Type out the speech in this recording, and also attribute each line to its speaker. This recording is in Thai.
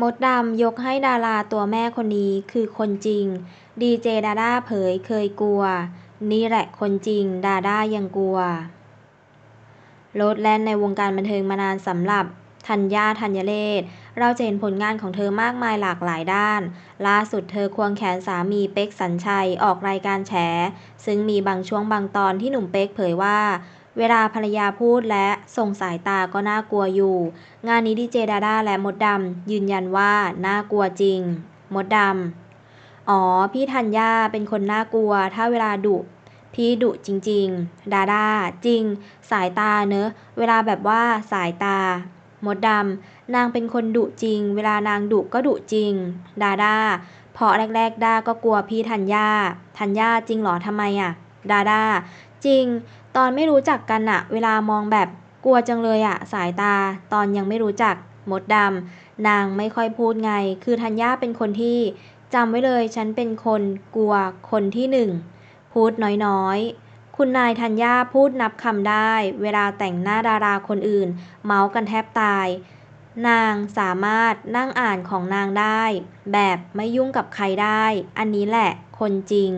Speaker 1: มดดำยกให้ดาราตัวแม่คนนี้คือคนจริง ดีเจดาด้าเผยเคยกลัว นี่แหละคนจริง ดาด้ายังกลัว โลดแล่นในวงการบันเทิงมานานสำหรับธัญญาธัญเลศ เราจะเห็นผลงานของเธอมากมายหลากหลายด้าน ล่าสุดเธอควงแขนสามีเป๊กสัญชัยออกรายการแฉ ซึ่งมีบางช่วงบางตอนที่หนุ่มเป๊กเผยว่า เวลาภรรยาพูดและส่งสายตาก็น่ากลัวอยู่ งานนี้ดีเจดาด้าและมดดำยืนยันว่าน่ากลัวจริง มดดำอ๋อ พี่ธัญญาเป็นคนน่ากลัว ถ้าเวลาดุพี่ดุจริง ๆ ดาด้าจริง สายตาเนอะ เวลาแบบว่าสายตา มดดำนางเป็นคนดุจริง เวลานางดุก็ดุจริง ดาด้าเพราะแรก ๆด้าก็กลัวพี่ธัญญาธัญญาจริงเหรอทำไมอะดาด้าจริง ตอนไม่รู้จักกันอะเวลามองแบบกลัวจังเลยอะสายตา ตอนยังไม่รู้จักมดดำนางไม่ค่อยพูดไง คือธัญญาเป็นคนที่จำไว้เลยฉันเป็นคนกลัวคนที่หนึ่งพูดน้อยๆ คุณนายธัญญาพูดนับคำได้ เวลาแต่งหน้าดาราคนอื่น เมาส์กันแทบตาย นางสามารถนั่งอ่านของนางได้ แบบไม่ยุ่งกับใครได้ อันนี้แหละคนจริง